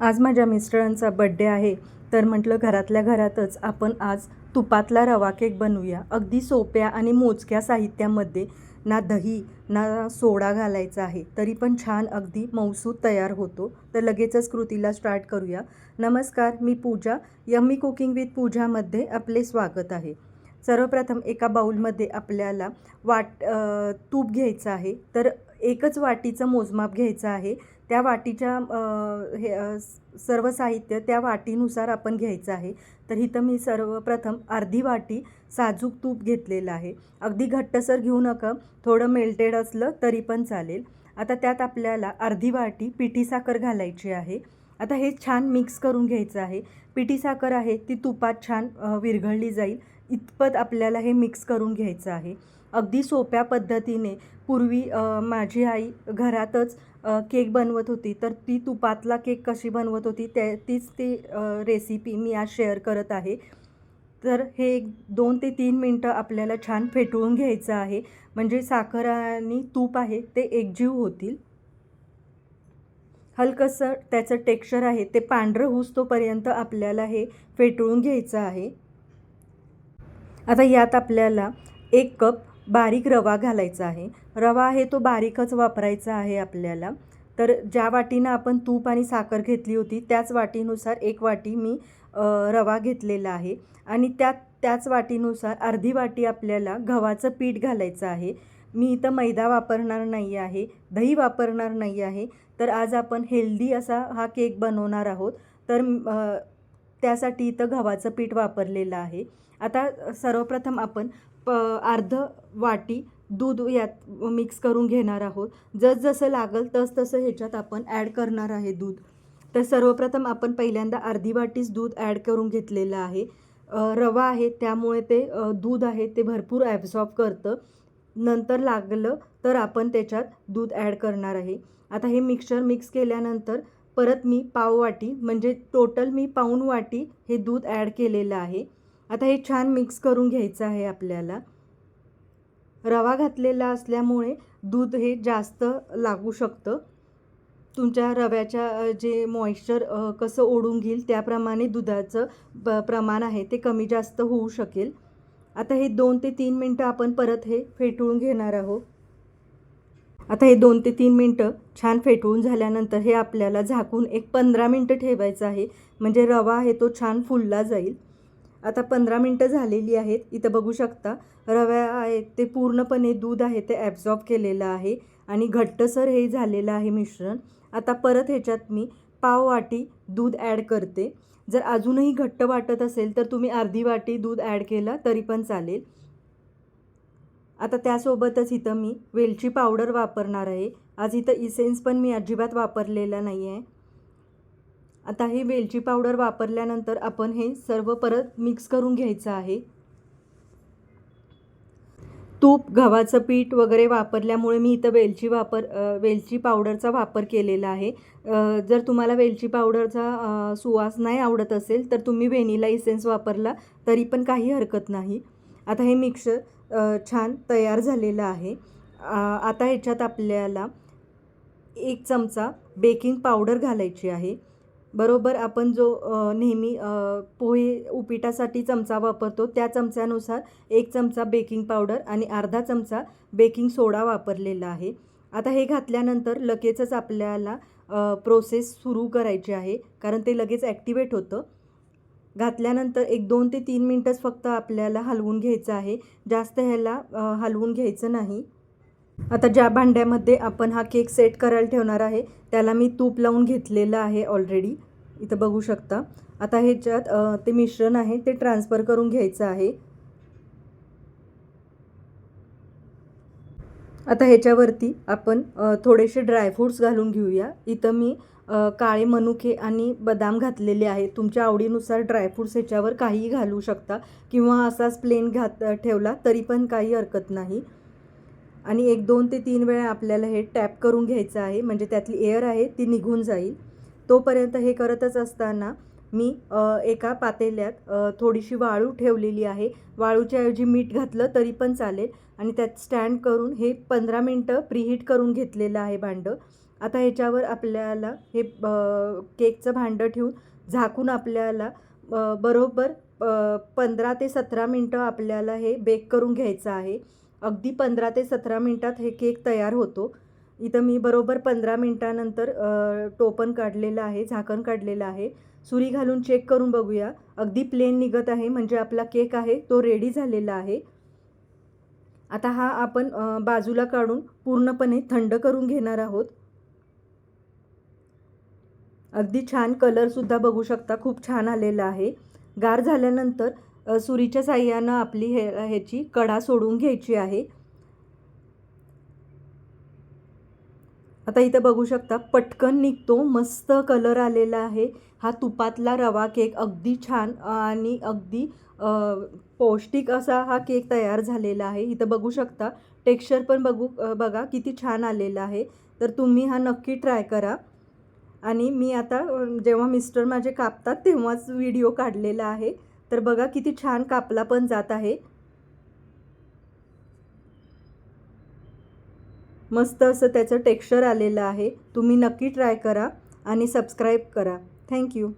आज माझ्या मिस्टरांचा बड्डे आहे तर म्हटलं घरातल्या घरातच आपण आज तुपातला रवा केक बनवूया. अगदी सोप्या आणि मोजक्या साहित्यामध्ये ना दही ना सोडा घालायचा आहे तरी पण छान अगदी मौसूद तयार होतो. तर लगेचच कृतीला स्टार्ट करूया. नमस्कार मी पूजा. यम्मी कुकिंग विथ पूजामध्ये आपले स्वागत आहे. सर्वप्रथम एका बाऊलमध्ये आपल्याला वाट तूप घ्यायचं आहे तर एकच वाटीचं मोजमाप घ्यायचं आहे. त्या वाटीच्या हे सर्व साहित्य त्या वाटीनुसार आपण घ्यायचं आहे. तर इथं मी सर्वप्रथम अर्धी वाटी साजूक तूप घेतलेलं आहे. अगदी घट्टसर घेऊ नका. थोडं मेल्टेड असलं तरी पण चालेल. आता त्यात आपल्याला अर्धी वाटी पिठी साखर घालायची आहे. आता हे छान मिक्स करून घ्यायचं आहे. पिठी साखर आहे ती तुपात छान विरघळली जाईल. इतपत आपल्याला हे मिक्स करून घ्यायचं आहे. अगदी सोप्या पद्धतीने पूर्वी माझी आई घरातच केक बनवत होती. तर ती तुपातला केक कशी बनवत होती त्या तीच ती रेसिपी मी आज शेअर करत आहे. तर हे एक दोन ते तीन मिनटं आपल्याला छान फेटळून घ्यायचं आहे. म्हणजे साखर आणि तूप आहे ते एकजीव होतील. हलकंसं त्याचं टेक्स्चर आहे ते पांढरं होऊस तोपर्यंत आपल्याला हे फेटळून घ्यायचं आहे. आता यात आपल्याला एक कप बारीक रवा घालायचा आहे. रवा आहे तो बारीकच वापरायचा आहे आपल्याला. तर ज्या वाटीनं आपण तूप आणि साखर घेतली होती त्याच वाटीनुसार एक वाटी मी रवा घेतलेला आहे. आणि त्यात त्याच वाटीनुसार अर्धी वाटी आपल्याला गव्हाचं पीठ घालायचं आहे. मी इथं मैदा वापरणार नाही आहे दही वापरणार नाही आहे. तर आज आपण हेल्दी असा हा केक बनवणार आहोत. तर त्यासाठी इथं गव्हाचं पीठ वापरलेलं आहे. आता सर्वप्रथम आपण प अर्ध वाटी दूध यात मिक्स करून घेणार आहोत. जसजसं लागल तस तसं ह्याच्यात आपण ॲड करणार आहे दूध. तर सर्वप्रथम आपण पहिल्यांदा अर्धी वाटीच दूध ॲड करून घेतलेलं आहे. रवा आहे त्यामुळे ते दूध आहे ते भरपूर ॲब्झॉर्ब करतं. नंतर लागलं तर आपण त्याच्यात दूध ॲड करणार आहे. आता हे मिक्सचर मिक्स केल्यानंतर परत मी पाव वाटी म्हणजे टोटल मी पाऊण वाटी हे दूध ॲड केलेलं आहे. आता हे छान मिक्स करून घ्यायचं आहे आपल्याला. रवा घातलेला असल्यामुळे दूध हे जास्त लागू शकतं. तुमच्या रव्याच्या जे मॉइश्चर कसं ओढून घेईल त्याप्रमाणे दुधाचं ब प्रमाण आहे ते कमी जास्त होऊ शकेल. आता हे दोन ते तीन मिनटं आपण परत हे फेटळून घेणार आहोत. आता हे दोन ते तीन मिनटं छान फेटवून झाल्यानंतर हे आपल्याला झाकून एक पंधरा मिनटं ठेवायचं आहे. म्हणजे रवा आहे तो छान फुलला जाईल. आता पंधरा मिनटं झालेली आहेत. इथं बघू शकता रव्या आहे ते पूर्णपणे दूध आहे ते ॲब्झॉर्ब केलेलं आहे आणि घट्टसर हे झालेलं आहे मिश्रण. आता परत ह्याच्यात मी पाव वाटी दूध ॲड करते. जर अजूनही घट्ट वाटत असेल तर तुम्ही अर्धी वाटी दूध ॲड केला तरी पण चालेल. आता त्यासोबतच इथं मी वेलची पावडर वापरणार आहे. आज इथं इसेन्स पण मी अजिबात वापरलेला नाही आहे आता हे वेलची पावडर वापरल्यानंतर आपण हे सर्व परत मिक्स करून घ्यायचं आहे. तूप गव्हाचं पीठ वगैरे वापरल्यामुळे मी इथं वेलची वापर वेलची पावडरचा वापर केलेला आहे. जर तुम्हाला वेलची पावडरचा सुवास नाही आवडत असेल तर तुम्ही व्हेनिला इसेन्स वापरला तरी पण काही हरकत नाही. आता हे मिक्सर छान तयार झालेलं आहे. आता ह्याच्यात आपल्याला एक चमचा बेकिंग पावडर घालायची आहे. बरोबर आपण जो नेहमी पोहे उपिटासाठी चमचा वापरतो त्या चमच्यानुसार एक चमचा बेकिंग पावडर आणि अर्धा चमचा बेकिंग सोडा वापरलेला आहे. आता हे घातल्यानंतर लगेचच आपल्याला प्रोसेस सुरू करायची आहे कारण ते लगेच ॲक्टिवेट होतं. घातल्यानंतर एक दोन ते तीन मिनटंच फक्त आपल्याला हलवून घ्यायचं आहे. जास्त ह्याला हलवून घ्यायचं नाही. आता ज्या भांड्यामध्ये आपण हा केक सेट करायला ठेवणार आहे त्याला मी तूप लावून घेतलेलं आहे ऑलरेडी इथं बघू शकता. आता ह्याच्यात ते मिश्रण आहे ते ट्रान्सफर करून घ्यायचं आहे. आता ह्याच्यावरती आपण थोडेसे ड्रायफ्रूट्स घालून घेऊया. इथं मी काळे मनुके आणि बदाम घातलेले आहेत तुमच्या आवडीनुसार ड्रायफ्रूट्स ह्याच्यावर काहीही घालू शकता किंवा असाच प्लेन घात ठेवला तरी पण काही हरकत नाही. आणि एक दोन ते तीन वेळा आपल्याला हे टॅप करून घ्यायचं आहे. म्हणजे त्यातली एअर आहे ती निघून जाईल. तोपर्यंत हे करतच असताना मी एका पातेल्यात थोडीशी वाळू ठेवलेली आहे. वाळूच्या ऐवजी मीठ घातलं तरी पण चालेल. आणि त्यात स्टँड करून हे पंधरा मिनटं प्रीहीट करून घेतलेलं आहे भांडं. आता ह्याच्यावर आपल्याला हे ब- केकचं भांडं ठेवून झाकून आपल्याला बरोबर पंधरा ते सतरा मिनटं आपल्याला हे बेक करून घ्यायचं आहे. अगदी पंधरा ते सतरा मिनटात हे केक तयार होतो. इथं मी बरोबर पंधरा मिनटानंतर टोपण काढलेलं आहे झाकण काढलेलं आहे. सुरी घालून चेक करून बघूया. अगदी प्लेन निघत आहे म्हणजे आपला केक आहे तो रेडी झालेला आहे. आता हा आपण बाजूला काढून पूर्णपणे थंड करून घेणार आहोत. अगदी छान कलरसुद्धा बघू शकता. खूप छान आलेला आहे. गार झाल्यानंतर सुरीच्या साह्यानं आपली हे ह्याची कडा सोडून घ्यायची आहे. आता इथं बघू शकता पटकन निघतो. मस्त कलर आलेला आहे. हा तुपातला रवा केक अगदी छान आणि अगदी पौष्टिक असा हा केक तयार झालेला आहे. इथं बघू शकता टेक्स्चर पण बघू बघा किती छान आलेला आहे. तर तुम्ही हा नक्की ट्राय करा. आणि मी आता जेव्हा मिस्टर माझे कापतात तेव्हाच व्हिडिओ काढलेला आहे. तर बघा किती छान कापला पण जात आहे. मस्त असं त्याचं टेक्स्चर आलेलं आहे. तुम्ही नक्की ट्राय करा आणि सबस्क्राईब करा. थँक्यू